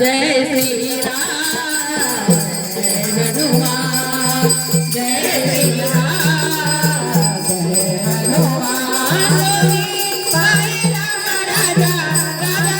Jai Shri Ram Jai Hanuman Jai Shri Ram Jai Hanuman. Raja Raja